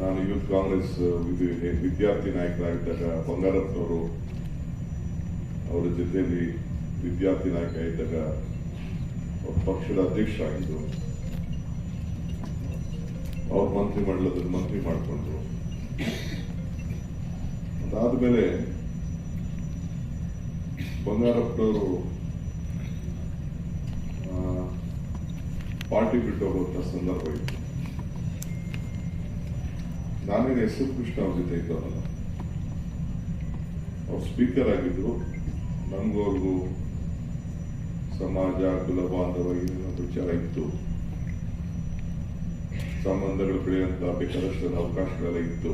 ನಾನು ಯೂತ್ ಕಾಂಗ್ರೆಸ್ ವಿದ್ಯಾರ್ಥಿ ನಾಯಕರಾಗಿದ್ದಾಗ ಬಂಗಾರಪ್ಪನವರು ಅವರ ಜೊತೆಯಲ್ಲಿ ವಿದ್ಯಾರ್ಥಿ ನಾಯಕ ಇದ್ದಾಗ ಪಕ್ಷದ ಅಧ್ಯಕ್ಷರಾಗಿದ್ದರು. ಅವ್ರ ಮಂತ್ರಿಮಂಡಲದಲ್ಲಿ ಮಂತ್ರಿ ಮಾಡಿಕೊಂಡ್ರು. ಅದಾದ್ಮೇಲೆ ಬಂಗಾರಪ್ಪನವರು ಪಾರ್ಟಿ ಬಿಟ್ಟು ಹೋಗುವಂತ ಸಂದರ್ಭ ಇತ್ತು. ನಾನೇನು ಎಸ್ ಎಂ ಕೃಷ್ಣ ಅವ್ರ ಜೊತೆ ಇದ್ದವನಲ್ಲ ಅವ್ರು ಸ್ಪೀಕರ್ ಆಗಿದ್ರು ನಂಗೋರ್ಗೂ ಸಮಾಜ, ಕುಲ, ಬಾಂಧವ ಏನೇನೋ ವಿಚಾರ ಇತ್ತು. ಸಂಬಂಧಗಳು ಬೆಳೆಯುವಂತ ಬೇಕಾದಷ್ಟು ಅವಕಾಶಗಳೆಲ್ಲ ಇತ್ತು.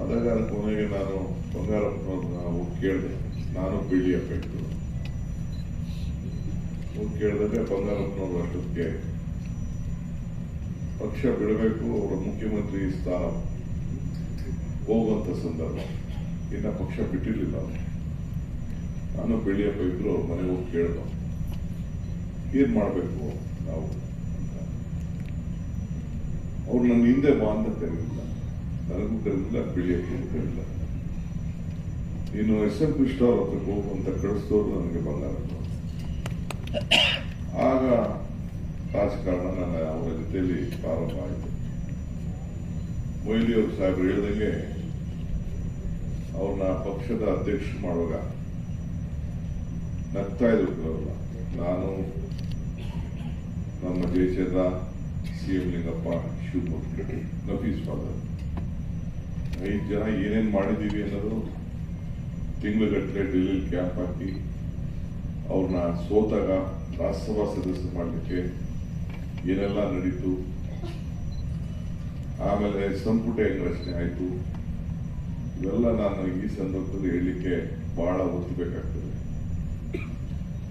ಆದಾಗ ಕೊನೆಗೆ ನಾನು ಬಂಗಾರಪ್ಪನವ್ರನ್ನ ನಾವು ಕೇಳಿದೆ, ನಾನು ಬಿಳಿ ಅಪ್ಪೆಟ್ಟು ಹೋಗಿ ಕೇಳಿದಾಗ ಬಂಗಾರಪ್ಪನವ್ರು ಅಷ್ಟೊತ್ತಿಗೆ ಪಕ್ಷ ಬಿಡಬೇಕು, ಅವರ ಮುಖ್ಯಮಂತ್ರಿ ಸ್ಥಾನ ಹೋಗುವಂತ ಸಂದರ್ಭ. ಇನ್ನ ಪಕ್ಷ ಬಿಟ್ಟಿರಲಿಲ್ಲ ನಾನು ಬೆಳೆಯಪ್ಪ ಇದ್ರು ಅವ್ರ ಮನೆಗೆ ಹೋಗಿ ಕೇಳ್ದ. ಏನ್ ಮಾಡಬೇಕು ನಾವು ಅವ್ರು ನನ್ನ ಹಿಂದೆ ಬಾ ಅಂತ ಕರೀಲಿಲ್ಲ. ನನಗೂ ಕರೀಲಿಲ್ಲ ಬೆಳೆಯಕ್ಕೂ ಕರೀಲಿಲ್ಲ. ನೀನು ಎಸ್ ಎಂ ಕೃಷ್ಣ ಅವ್ರ ಹತ್ರಕ್ಕೆ ಹೋಗು ಅಂತ ನನಗೆ ಬಂಗಾರ ಆಗ ರಾಜಕಾರಣ ನನ್ನ ಅವರ ಜೊತೆಯಲ್ಲಿ ಪ್ರಾರಂಭ ಆಯಿತು ಮೊಯ್ಲಿಯವರು ಸಾಹೇಬರು ಹೇಳಿದಂಗೆ ಅವ್ರನ್ನ ಪಕ್ಷದ ಅಧ್ಯಕ್ಷ ಮಾಡುವಾಗ ನಗ್ತಾ ಇದ್ರು. ನಾನು ನಮ್ಮ ದೇಶದ C M Lingappa Shivamogga Nafees father ಐದು ಜನ ಏನೇನು ಮಾಡಿದ್ದೀವಿ ಅನ್ನೋದು ತಿಂಗಳಗಟ್ಟಲೆ ಡೆಲ್ಲಿ ಕ್ಯಾಂಪ್ ಹಾಕಿ ಅವ್ರನ್ನ ಸೋತಾಗ ರಾಜ್ಯಸಭಾ ಸದಸ್ಯ ಮಾಡಲಿಕ್ಕೆ ಏನೆಲ್ಲ ನಡೀತು? ಆಮೇಲೆ ಸಂಪುಟ ಹೆಂಗ್ ರಚನೆ ಆಯ್ತು. ಇವೆಲ್ಲ ನಾನು ಈ ಸಂದರ್ಭದಲ್ಲಿ ಹೇಳಲಿಕ್ಕೆ ಬಹಳ ಒತ್ತು ಬೇಕಾಗ್ತದೆ.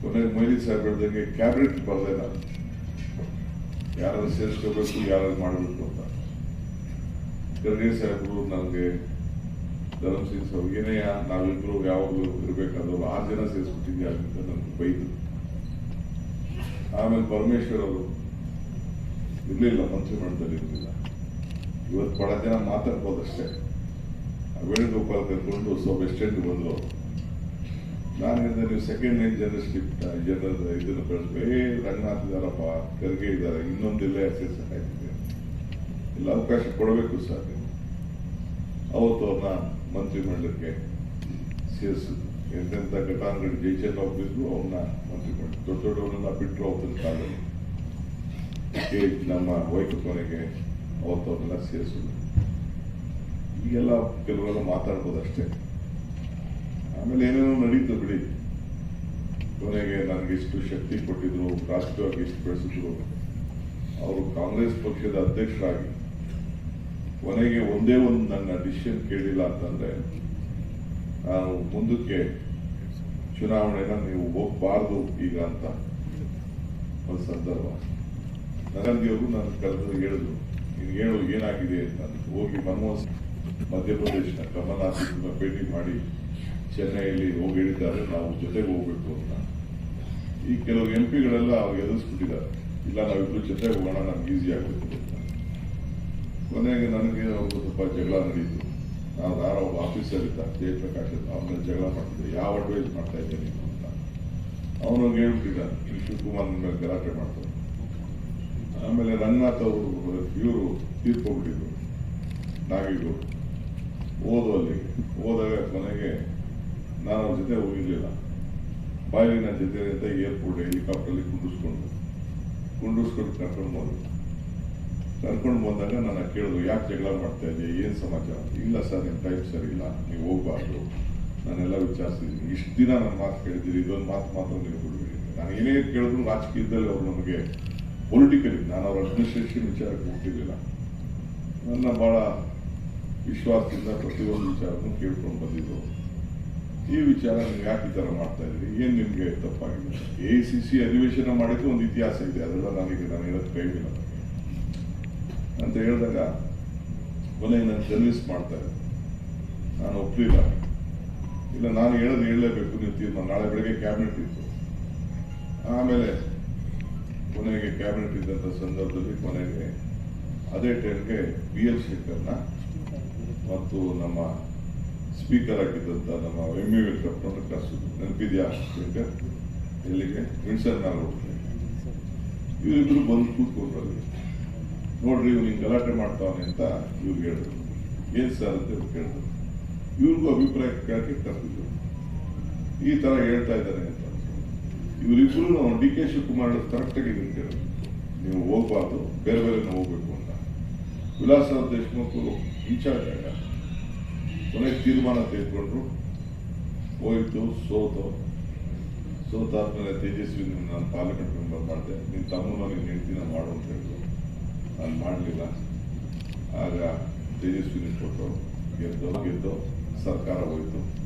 ಕೊನೆಗೆ ಮೈಲಿ ಸಾಹೇಬ್ ಹೇಳ್ದಂಗೆ ಕ್ಯಾಬಿನೆಟ್ ನಾನು ಯಾರು ಸೇರಿಸ್ಕೋಬೇಕು ಯಾರು ಮಾಡಬೇಕು ಅಂತ. ಖರ್ಗೆ ಸಾಹೇಬರು ನನಗೆ ಧರ್ಮಸಿಂಗ್ ಸಾಹೇಬ್, ಏನೇ ನಾವಿಬ್ರು ಯಾವಾಗಲೂ ಇರಬೇಕಾದ್ರು ಆರು ಜನ ಸೇರಿಸ್ಬಿಟ್ಟಿದ್ದೆ ಅಂತ ನನಗೆ ಬೈದು ಆಮೇಲೆ ಪರಮೇಶ್ವರ್ ಅವರು ಇರ್ಲಿಲ್ಲ ಮಂತ್ರಿಮಂಡಲದಲ್ಲಿ ಇರಲಿಲ್ಲ ಇವತ್ತು ಬಹಳ ಜನ ಮಾತಾಡ್ಬೋದಷ್ಟೇ ವೇಣುಗೋಪಾಲ್ ಕರ್ಕೊಂಡು ಸೊ ಎಸ್ಟೇಟ್ ಬಂದ್ರು ನಾನು ಹೇಳಿದೆ, ನೀವು ಸೆಕೆಂಡ್ ಏನ್ ಜರ್ನಲಿಸ್ಟ್ ಜನರಲ್ ಇದನ್ನು ಕಳಿಸ್ಬೇಕು ಏ, ರಂಗನಾಥ್ ಇದಾರಪ್ಪ, ಖರ್ಗೆ ಇದ್ದಾರೆ ಇನ್ನೊಂದಿಲ್ಲ ಆಗಿದೆ ಇಲ್ಲ ಅವಕಾಶ ಕೊಡಬೇಕು ಸರ್. ಅವತ್ತು ಅವ್ರನ್ನ ಮಂತ್ರಿಮಂಡಲಕ್ಕೆ ಸೇರಿಸಿದ್ರು. ಎಂತೆಂಥ ಘಟಾನುಗಳು ಜೈಚಂದ್ರ ಆಫೀಸ್ಗೂ ಅವ್ರನ್ನ ಮಂತ್ರಿಮಂಡಲ ದೊಡ್ಡ ದೊಡ್ಡವರನ್ನ ಬಿಟ್ಟರು ಅವತ್ತಿನ ಕಾಲದಲ್ಲಿ ಕೆ ನಮ್ಮ ವೈಟ್ ಕೊನೆಗೆ ಅವತ್ತು ಅವ್ರನ್ನೆಲ್ಲ ಸೇರಿಸಿದ್ರು ಈಗೆಲ್ಲ ಕೆಲವರೆಲ್ಲ ಮಾತಾಡ್ಬೋದು ಅಷ್ಟೇ. ಆಮೇಲೆ ಏನೇನೋ ನಡೀತು ಬಿಡಿ. ಕೊನೆಗೆ ನನಗೆ ಇಷ್ಟು ಶಕ್ತಿ ಕೊಟ್ಟಿದ್ರು, ರಾಷ್ಟ್ರವಾಗಿ ಇಷ್ಟು ಬೆಳೆಸಿದ್ರು. ಅವರು ಕಾಂಗ್ರೆಸ್ ಪಕ್ಷದ ಅಧ್ಯಕ್ಷರಾಗಿ ಕೊನೆಗೆ ಒಂದೇ ಒಂದು ನನ್ನ ಡಿಸಿಷನ್ ಕೇಳಿಲ್ಲ ಅಂತಂದ್ರೆ, ನಾನು ಮುಂದಕ್ಕೆ ಚುನಾವಣೆನ ನೀವು ಹೋಗ್ಬಾರ್ದು ಈಗ ಅಂತ ಒಂದು ಸಂದರ್ಭ. ನರೇಂದ್ರವರು ನಾನು ಕರೆದು ಹೇಳಿದ್ರು, ನೀನು ಹೇಳು ಏನಾಗಿದೆ ಅಂತ ಹೋಗಿ ಮನಮೋಹನ್ ಮಧ್ಯಪ್ರದೇಶನ ಕಮಲ್ನಾಥ್ ಭೇಟಿ ಮಾಡಿ ಚೆನ್ನೈಯಲ್ಲಿ ಹೋಗಿ ಹೇಳಿದ್ದಾರೆ ನಾವು ಜೊತೆಗೆ ಹೋಗ್ಬೇಕು ಅಂತ. ಈ ಕೆಲವು ಎಂ ಪಿಗಳೆಲ್ಲ ಅವ್ರು ಎದುರಿಸ್ಬಿಟ್ಟಿದ್ದಾರೆ. ಇಲ್ಲ, ನಾವಿಬ್ರು ಜೊತೆಗೆ ಹೋಗೋಣ, ನಮ್ಗೆ ಈಸಿ ಆಗಬೇಕು ಅಂತ. ಕೊನೆಗೆ ನನಗೆ ಅವರು ಸ್ವಲ್ಪ ಜಗಳ ನಡೀತು. ನಾವು ಯಾರೋ ಒಬ್ಬ ಆಫೀಸರ್ ಇದ್ದ ಜಯಪ್ರಕಾಶ್ ಅವನ ಜಗಳ ಮಾಡ್ತಿದ್ದೆ. ಯಾವ ಅಡ್ವೈಸ್ ಮಾಡ್ತಾ ಇದ್ದೆ ನೀನು ಅಂತ. ಅವನು ಹೇಳ್ಬಿಟ್ಟಿದ್ದ ಈ ಶಿವಕುಮಾರ್ ನನ್ನ ಗಲಾಟೆ ಮಾಡ್ತಾರೆ ಆಮೇಲೆ ರಂಗನಾಥ್ ಅವರು ಇವರು ತೀರ್ಕೊಂಡ್ಬಿಟ್ಟಿದ್ರು ನಾವಿಗೂ ಓದು ಅಲ್ಲಿ ಓದಾಗ ಕೊನೆಗೆ ನಾನು ಅವ್ರ ಜೊತೆ ಹೋಗಿರ್ಲಿಲ್ಲ. ಬಾಯಲ್ಲಿ ಜೊತೆ ಅಂತ ಏರ್ಪೋರ್ಟ್ ಹೆಲಿಕಾಪ್ಟರ್ಲಿ ಕುಂಡಿಸ್ಕೊಂಡು ಕುಂಡಿಸ್ಕೊಂಡು ಕರ್ಕೊಂಡು ಬಂದು ಕರ್ಕೊಂಡು ಬಂದಾಗ ನಾನು ಕೇಳಿದ್ರು, ಯಾಕೆ ಜಗಳ ಮಾಡ್ತಾ ಇದ್ದೆ ಏನು ಸಮಾಚಾರ? ಇಲ್ಲ ಸರ್ ನಿಮ್ಮ ಟೈಪ್ ಸರಿ ಇಲ್ಲ, ನೀವು ಹೋಗ್ಬಾರ್ದು. ನಾನೆಲ್ಲ ವಿಚಾರಿಸಿದ್ದೀನಿ ಇಷ್ಟು ದಿನ ನನ್ನ ಮಾತು ಕೇಳಿದ್ದೀರಿ, ಇದೊಂದು ಮಾತು ಮಾತ್ರ ನೀವು ಕೊಡ್ಬೇಕು ನಾನು ಏನೇ ಕೇಳಿದ್ರು ರಾಜಕೀಯದಲ್ಲಿ ಅವರು ನಮಗೆ ಪೊಲಿಟಿಕಲಿ ನಾನು ಅವರ ಅಡ್ಮಿನಿಸ್ಟ್ರೇಷನ್ ವಿಚಾರಕ್ಕೆ ಹೋಗ್ತಿರ್ಲಿಲ್ಲ. ನನ್ನ ಬಹಳ ವಿಶ್ವಾಸದಿಂದ ಪ್ರತಿಯೊಂದು ವಿಚಾರವನ್ನು ಕೇಳ್ಕೊಂಡು ಬಂದಿದ್ದು. ಈ ವಿಚಾರ ನೀವು ಯಾಕೆ ಈ ಥರ ಮಾಡ್ತಾ ಇದ್ದೀರಿ? ಏನು ನಿಮಗೆ ತಪ್ಪಾಗಿದೆ? ಎ ಸಿ ಸಿ ಅಧಿವೇಶನ ಮಾಡಿದ್ದು ಒಂದು ಇತಿಹಾಸ ಇದೆ. ಅದೆಲ್ಲ ನನಗೆ ನಾನು ಹೇಳೋದು ಕೈಗಿಲ್ಲ ಅಂತ ಹೇಳಿದಾಗ ಕೊನೆಗೆ ನಾನು ಸರ್ವಿಸ್ ಮಾಡ್ತಾ ಇದ್ದೆ ನಾನು ಒಪ್ಪಲಿಲ್ಲ ಇಲ್ಲ, ನಾನು ಹೇಳೋದು ಹೇಳಲೇಬೇಕು. ನೀವು ತೀರ್ಮಾನ. ನಾಳೆ ಬೆಳಗ್ಗೆ ಕ್ಯಾಬಿನೆಟ್ ಇತ್ತು. ಆಮೇಲೆ ಕೊನೆಗೆ ಕ್ಯಾಬಿನೆಟ್ ಇದ್ದಂಥ ಸಂದರ್ಭದಲ್ಲಿ ಕೊನೆಗೆ ಅದೇ ಟೈಮ್ಗೆ ಬಿ ಎಲ್ ಶೇಖರ್ನ ಮತ್ತು ನಮ್ಮ ಸ್ಪೀಕರ್ ಆಗಿದ್ದಂಥ ನಮ್ಮ ಎಂ ಎ ವೆಂಕಟಪ್ಪನವ್ರನ್ನ ಕರೆಸಿದ್ರು ನೆನಪಿದೆಯಾ ಶೇಖರ್ ಎಲ್ಲಿಗೆ? ವಿನ್ಸನ್ ನಾಲ್ಕು ಇವರಿಬ್ರು ಬಂದು ಕೂತ್ಕೊಂಡ್ರು ಅಲ್ಲಿ ನೋಡ್ರಿ, ಇವ್ನು ಹಿಂಗೆ ಗಲಾಟೆ ಮಾಡ್ತಾವನೆ ಅಂತ ಇವ್ರಿಗೆ ಹೇಳಿದ್ರು. ಏನ್ ಸರ್ ಅಂತ ಇವ್ರು ಕೇಳಿದ್ರು. ಇವ್ರಿಗೂ ಅಭಿಪ್ರಾಯ ಕೇಳಕ್ಕೆ ಕರೆದಿದ್ರು ಈ ತರ ಹೇಳ್ತಾ ಇದ್ದಾರೆ ಅಂತ. ಇವರಿಬ್ರು ಡಿ ಕೆ ಶಿವಕುಮಾರ್ ಕರೆಕ್ಟ್ ಆಗಿ ನೀವು ಹೋಗ್ಬಾರ್ದು, ಬೇರೆ ಬೇರೆ ಹೋಗ್ಬೇಕು ಅಂತ. ವಿಲಾಸ ದೇಶಮುಖ್ ಇನ್ಚಾರ್ಜ್ ಆಗ. ಕೊನೆಗೆ ತೀರ್ಮಾನ ತೆಗೆದುಕೊಂಡ್ರು. ಹೋಯ್ತು, ಸೋತು. ಸೋತಾದ್ಮೇಲೆ ತೇಜಸ್ವಿ ನಾನು ಪಾರ್ಲಿಮೆಂಟ್ ಮೆಂಬರ್ ಮಾಡಿದೆ. ನಿನ್ನ ತಮ್ಮನ ಹೆಂಡತಿನ ಮಾಡು ಅಂತ ಹೇಳಿದ್ರು. ನಾನು ಮಾಡಲಿಲ್ಲ. ಆಗ ತೇಜಸ್ವಿನಿ ಕೊಟ್ಟು ಗೆದ್ದು ಗೆದ್ದು, ಸರ್ಕಾರ ಹೋಯ್ತು.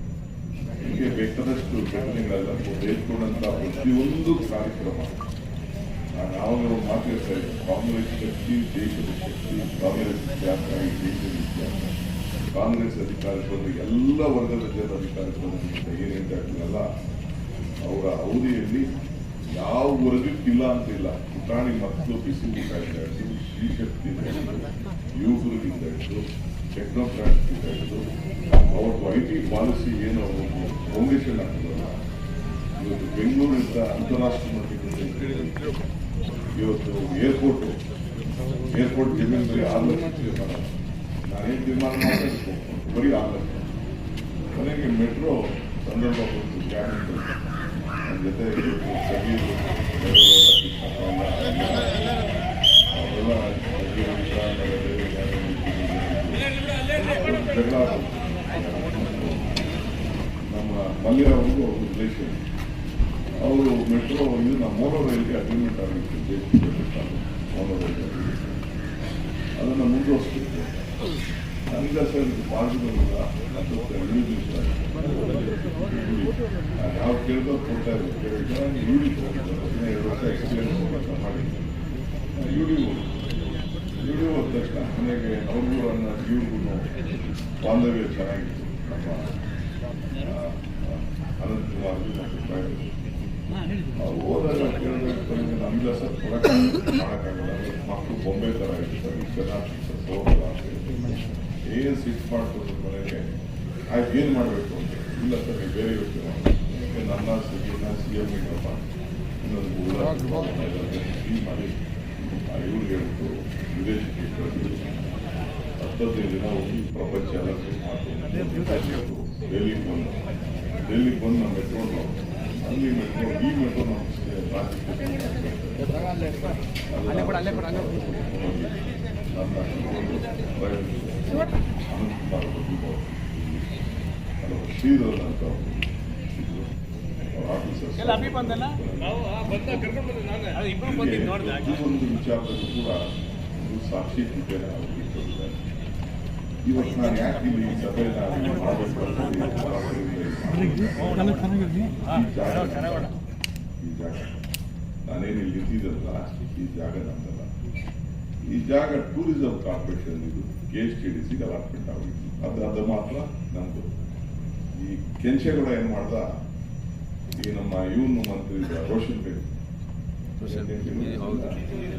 ಹೀಗೆ ಬೇಕಾದಷ್ಟು ಘಟನೆಗಳೆಲ್ಲ ಬೇಡ್ಕೊಂಡಂತ ಪ್ರತಿಯೊಂದು ಕಾರ್ಯಕ್ರಮ. ನಾವು ಮಾತಾಡ್ತಾ ಇದ್ದೀವಿ. ಕಾಂಗ್ರೆಸ್ ಶಕ್ತಿ, ದೇಶದ ಶಕ್ತಿ, ಕಾಂಗ್ರೆಸ್ ಇತಿಹಾಸ ಈ ದೇಶದ ಇತಿಹಾಸ. ಕಾಂಗ್ರೆಸ್ ಅಧಿಕಾರಕ್ಕೆ ಬಂದ ಎಲ್ಲ ವರ್ಗದ ಜನರ ಅಧಿಕಾರಕ್ಕೆ ಬಂದ ಏನು ಹೇಳ್ತಾ ಇದ್ದೀನಲ್ಲ ಅವರ ಅವಧಿಯಲ್ಲಿ ಯಾವ ವರ್ಗಕ್ಕಿಲ್ಲ ಅಂತಿಲ್ಲ ಪುಟಾಣಿ ಮಕ್ಕಳು ಬಿಸಿ ಊಟ ಹಿಡಿದು ಶ್ರೀ ಶಕ್ತಿ ಯುವಕರಿಗಿಂದ ಹಿಡಿದು ಟೆಕ್ನೋಕ್ರಾಟ್ಸ್ಗಿಂದ ಹಿಡಿದು ಅವ್ರದ್ದು ಐ ಟಿ ಪಾಲಿಸಿ ಏನು ಅವರು ಫೌಂಡೇಶನ್ ಆಗ್ತದಲ್ಲ ಇವತ್ತು ಬೆಂಗಳೂರಿಂದ ಅಂತಾರಾಷ್ಟ್ರೀಯ ಮಟ್ಟಕ್ಕೆ ಇವತ್ತು ಏರ್ಪೋರ್ಟ್ ಏರ್ಪೋರ್ಟ್ ಜಮೀನು ಬರೀ ಆರು ಲಕ್ಷ ತೀರ್ಮಾನ ನಾನೇನು ತೀರ್ಮಾನ ಮಾಡಬೇಕು ಬರೀ ಆರು ಲಕ್ಷ ಕೊನೆಗೆ ಮೆಟ್ರೋ ಸಂದರ್ಭ ಕೊಡ್ತೀವಿ ಕ್ಯಾಬಿನೆಟ್ ನನ್ನ ಜೊತೆ ಸಗೀರು ಅವರೆಲ್ಲ ನಮ್ಮ ಮಲ್ಯ ಅವರು ರಿಲೇಷನ್ ಅವರು ಮೆಟ್ರೋ ಇದನ್ನ ಮೋನೋ ರೈಲ್ಗೆ ಅಗ್ರಿಮೆಂಟ್ ಆಗಿತ್ತು ಮೋನೋ ರೈಲ್ ಅದನ್ನು ಮುಂದುವರಿಸ್ತಿತ್ತು ನನಗೆ ಸರ್ ಪಾಸಿಬಲ್ ಯೂಸ್ ಇಷ್ಟ ಯಾವ ಕೇಳಿದ್ರು ಕೊಡ್ತಾ ಯೂಡಿ ಎರಡು ವರ್ಷ ಎಕ್ಸ್ಪೀರಿಯನ್ಸ್ ಮಾಡಿ ಯೂಡಿ ಯೂಡಿ ಹೋದ ತಕ್ಷಣ ಮನೆಗೆ ಅವ್ರಿಗೂ ನನ್ನ ಇವ್ರಿಗೂ ಬಾಂಧವ್ಯ ಚೆನ್ನಾಗಿತ್ತು. ನಮ್ಮ ಅನಂತಕುಮಾರ್ ಅವ್ರು ಹೋದಾಗ ಕೇಳಬೇಕು ನಮ್ಗೆ ಸರ್ ಮಾಡೋಕ್ಕಾಗಲ್ಲ. ಮಕ್ಕಳು ಬೊಂಬೆ ಥರ ಇರ್ತಾರೆ ಚೆನ್ನಾಗಿ ಹೇಳಿ. ಏನು ಸಿಟ್ ಮಾಡ್ಕೊಂಡು ಮನೆಗೆ ಆಯ್ತು ಏನು ಮಾಡಬೇಕು ಅಂತ ಇಲ್ಲ ಸರ್ ನೀವು ಬೇರೆ ಯೋಚನೆ ಮಾಡಿ ನನ್ನ ಸಿಗಿನ ಸಿ ಎಂ ಇಲ್ಲಪ್ಪ? ಇನ್ನೊಂದು ಮಾಡಿ ಇವ್ರಿಗೆ ಹೇಳ್ತು ವಿದೇಶಕ್ಕೆ ಹತ್ತದೈದು ದಿನ ಹೋಗಿ ಪ್ರಪಂಚ ಎಲ್ಲ ಸುತ್ತು ಮಾಡ್ಕೊಂಡು ಡೆಲ್ಲಿಗೆ ಬಂದು ಡೆಲ್ಲಿಗೆ ಬಂದು ನಾವು ಮೆಟ್ರೋ ಅಲ್ಲಿ ಮೆಟ್ರೋ ಈ ಮೆಟ್ರೋ ನಮ್ಮ ಶ್ರೀಧರ್ ಅಂತ ಆಫೀಸರ್ ಒಂದು ವಿಚಾರದಲ್ಲೂ ಕೂಡ ಒಂದು ಸಾಕ್ಷಿ ಅವ್ರಿಗೆ ಇವತ್ತು ನಾನು ಯಾಕೆ ಇಲ್ಲಿ ಈ ಜಾಗ ಈ ಜಾಗ. ನಾನೇನು ಇಲ್ಲಿ ನಿಂತಿದ್ದಲ್ಲ ಈ ಜಾಗ ನಂದಲ್ಲ ಈ ಜಾಗ ಟೂರಿಸಂ ಕಾರ್ಪೊರೇಷನ್ ಇದು ಕೆ ಎಸ್ ಟಿ ಡಿ ಸಿಗೆ ಅಲಾಟ್ಮೆಂಟ್ ಆಗಿತ್ತು ಅದು ಅದು ಮಾತ್ರ ನಮ್ದು. ಈ ಕೆಂಚೇಗೌಡ ಏನ್ ಮಾಡ್ದ ಈ ನಮ್ಮ ಇವನು ಮತ್ತು ಇದ್ದ, Roshan Baig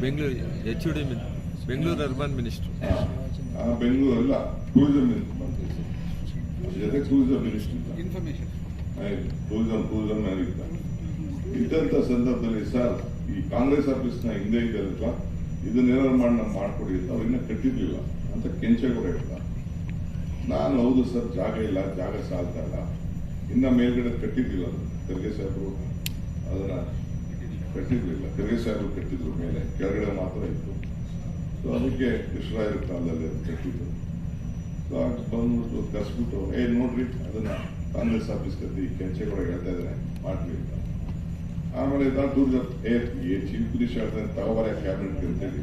Bengaluru H D Bengaluru urban minister Bengaluru ಅಲ್ಲ ಟೂರಿಸಂ ಜೊತೆ tourism minister information tourism tourism ಇದ್ದ ಇದ್ದಂತ ಸಂದರ್ಭದಲ್ಲಿ ಸರ್ ಈ ಕಾಂಗ್ರೆಸ್ ಆಫೀಸ್ನ ಹಿಂದೆ ಇದ್ದಲ್ಲ ಇದನ್ನೇನಾದ್ರು ಮಾಡಿ ನಾವು ಮಾಡ್ಕೊಡಿ ಅಂತ ಅವ್ರು ಇನ್ನೂ ಕಟ್ಟಿರ್ಲಿಲ್ಲ ಅಂತ ಕೆಂಚೇಗೌಡ ಹೇಳ್ದ ನಾನು ಹೌದು ಸರ್ ಜಾಗ ಇಲ್ಲ ಜಾಗ ಸಾಲ್ತಾ ಇಲ್ಲ ಇನ್ನ ಮೇಲ್ಗಡೆ ಕಟ್ಟಿರ್ಲಿಲ್ಲ ಅದು. ಖರ್ಗೆ ಸಾಹೇಬರು ಅದನ್ನ ಕಟ್ಟಿದ್ರಿಲ್ಲ ಖರ್ಗೆ ಸಾಹೇಬರು ಕಟ್ಟಿದ್ರು ಮೇಲೆ, ಕೆಳಗಡೆ ಮಾತ್ರ ಇತ್ತು. ಸೊ ಅದಕ್ಕೆ ಕೃಷ್ಣರಾಯರ ಕಾಲದಲ್ಲಿ ಕಟ್ಟಿದ್ರು ಸೊ ಅದು ಬಂದ್ಬಿಟ್ಟು ಕರ್ಸ್ಬಿಟ್ಟು, ಏ, ನೋಡ್ರಿ, ಅದನ್ನ ಕಾಂಗ್ರೆಸ್ ಆಫೀಸ್ ಕತ್ತಿ ಕೂಡ ಹೇಳ್ತಾ ಇದ್ದಾರೆ ಮಾಡ್ಲಿ ಅಂತ. ಆಮೇಲೆ ನಾನು ದೂರದ ಏ ಚೀಫ್ ಮಿನಿಸ್ಟರ್ ಹೇಳ್ತಾನೆ ತಗೋಬಾರ ಕ್ಯಾಬಿನೆಟ್ ಅಂತೇಳಿ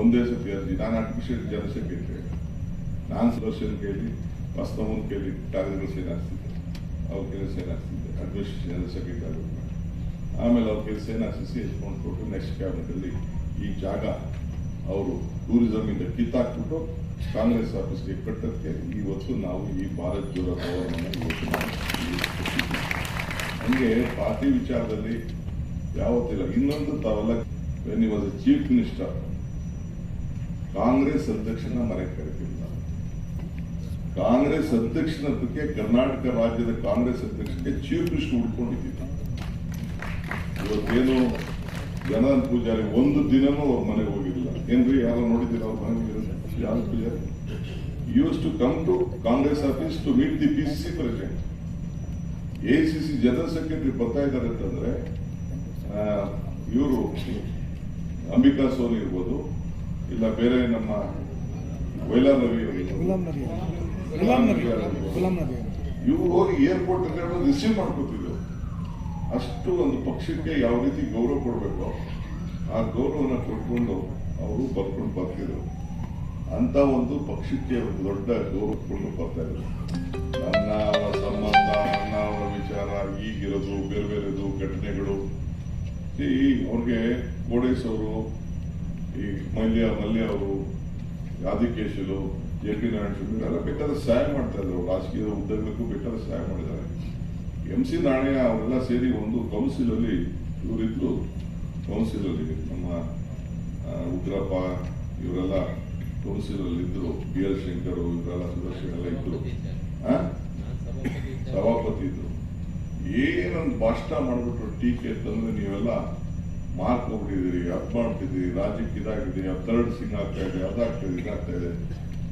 ಒಂದೇ ಸತಿ ಅರ್ಜಿ, ನಾನು ಅಡ್ಮಿಷನ್ ಜನರಲ್ ಸೆಕ್ರೆಟರಿ ನಾನು ಸದಸ್ಯನ ಕೇಳಿ ಮಸ್ತಮನ್ ಕೇಳಿ, ಕಾರ್ಯದರ್ಶಿ ಸೇನಾಗ್ತಿದ್ದೆ ಅವ್ರ ಕೆಲಸ ಸೇನಾಡ್ತಿದ್ದೆ ಅಡ್ಮಿನಿಸ್ಟ್ರೇಷನ್ ಜನರಲ್ ಸೆಕ್ರೆಟರಿ ಆಮೇಲೆ ಅವ್ರ ಕೆಲಸ ಸೇನಾಡಿಸಿ ಎತ್ಕೊಂಡು ಕೊಟ್ಟು ನೆಕ್ಸ್ಟ್ ಕ್ಯಾಬಿನೆಟ್ ಅಲ್ಲಿ ಈ ಜಾಗ ಅವರು ಟೂರಿಸಂ ಇಂದ ಕಿತ್ತಾಕ್ಬಿಟ್ಟು ಕಾಂಗ್ರೆಸ್ ಆಫೀಸ್ಗೆ ಕಟ್ಟಕ್ಕೆ ಇವತ್ತು ನಾವು ಈ ಭಾರತ್ ನಾವು ಕಟ್ಟಿದ್ದೀವಿ. ಹಂಗೆ ಪಾರ್ಟಿ ವಿಚಾರದಲ್ಲಿ ಯಾವತ್ತಿಲ್ಲ ಇನ್ನೊಂದು ತಾವೆಲ್ಲ when was chief minister Congress ಅಧ್ಯಕ್ಷನ ಮರೆ ಕರಿತೀನಿ ನಾನು ಕಾಂಗ್ರೆಸ್ ಅಧ್ಯಕ್ಷನ ಹತ್ರಕ್ಕೆ ಕರ್ನಾಟಕ ರಾಜ್ಯದ ಕಾಂಗ್ರೆಸ್ ಅಧ್ಯಕ್ಷಕ್ಕೆ ಚೀಫ್ ಮಿನಿಸ್ಟರ್ ಹುಡ್ಕೊಂಡಿದ್ದೀನಿ ಇವತ್ತೇನು ಜನಾರ್ದನ್ ಪೂಜಾರಿ ಒಂದು ದಿನನೂ ಅವ್ರ ಮನೆಗೆ ಹೋಗಿಲ್ಲ. ಏನ್ರಿ, ಯಾರೋ ನೋಡಿದ್ದೀರ ಅವ್ರ ಮನೆಗೆ ಯಾರು Poojary? Used to come to Congress office to meet the P C president A C C general secretary ಬರ್ತಾ ಇದ್ದಾರೆ ಅಂತಂದ್ರೆ ಇವರು ಅಂಬಿಕಾ ಸೋನಿ ಇರ್ಬೋದು, ಇಲ್ಲ ಬೇರೆ ನಮ್ಮ ವೈಲಾ ರವಿ. ಗುಲಾಂ ನಬಿ ಗುಲಾಂ ನಬಿ ಹೋಗಿ ಏರ್ಪೋರ್ಟ್ ಅಲ್ಲಿ ರಿಸೀವ್ ಮಾಡ್ಕೊತಿದ್ರು. ಅಷ್ಟು ಒಂದು ಪಕ್ಷಕ್ಕೆ ಯಾವ ರೀತಿ ಗೌರವ ಕೊಡಬೇಕು, ಆ ಗೌರವನ ಕೊಟ್ಕೊಂಡು ಅವರು ಬರ್ಕೊಂಡು ಬರ್ತಿದ್ರು. ಅಂತ ಒಂದು ಪಕ್ಷಕ್ಕೆ ಒಂದು ದೊಡ್ಡ ಗೌರವ ಕೊಟ್ಟು ಬರ್ತಾ ಇದ್ರು. ನನ್ನ ಅವರ ಸಂಬಂಧ, ನನ್ನ ಅವರ ವಿಚಾರ ಈಗಿರೋದು, ಬೇರೆ ಬೇರೆದು, ಘಟನೆಗಳು. ಈ ಅವ್ರಿಗೆ ಕೋಡೇಶ್ ಅವರು ಈ ಮಲ್ಯ ಮಲ್ಯ ಅವರು ಆದಿಕೇಶಲು ಜೆ ಪಿ ನಾರಾಯಣ ಎಲ್ಲ ಬೇಕಾದ್ರೆ ಸಹಾಯ ಮಾಡ್ತಾ ಇದ್ರು. ರಾಜಕೀಯ ಉದ್ಯೋಗಕ್ಕೂ ಬೇಕಾದ್ರೆ ಸಹಾಯ ಮಾಡಿದ್ದಾರೆ. ಎಂ ಸಿ ನಾಣಯ್ಯ ಅವರೆಲ್ಲ ಸೇರಿ ಒಂದು ಕೌನ್ಸಿಲ್ ಅಲ್ಲಿ ಇವರಿದ್ರು ಕೌನ್ಸಿಲ್ ಅಲ್ಲಿ ನಮ್ಮ ಉಗ್ರಪ್ಪ ಇವರೆಲ್ಲ ಕೌನ್ಸಿಲ್ ಅಲ್ಲಿ ಇದ್ರು. ಬಿ ಎಲ್ ಶಂಕರ್ ಇವರೆಲ್ಲ ಸುದರ್ಶನ್ ಎಲ್ಲ ಇದ್ರು? ಸಭಾಪತಿ ಇದ್ರು. ಏನೊಂದು ಭಾಷಣ ಮಾಡ್ಬಿಟ್ರು ಟೀಕೆ ಅಂತಂದ್ರೆ ನೀವೆಲ್ಲ ಮಾರ್ಕ್ ಹೋಗ್ಬಿಟ್ಟಿದ್ದೀರಿ ಅಪ್ ಮಾಡ್ತಿದ್ದೀರಿ, ರಾಜ್ಯಕ್ಕೆ ಇದಾಗಿದೆ ಥರ್ಡ್ ಸಿಂಗ್ ಆಗ್ತಾ ಇದೆ, ಅದಾಗ್ತಾ ಇದೆ, ಇದಾಗ್ತಾ ಇದೆ.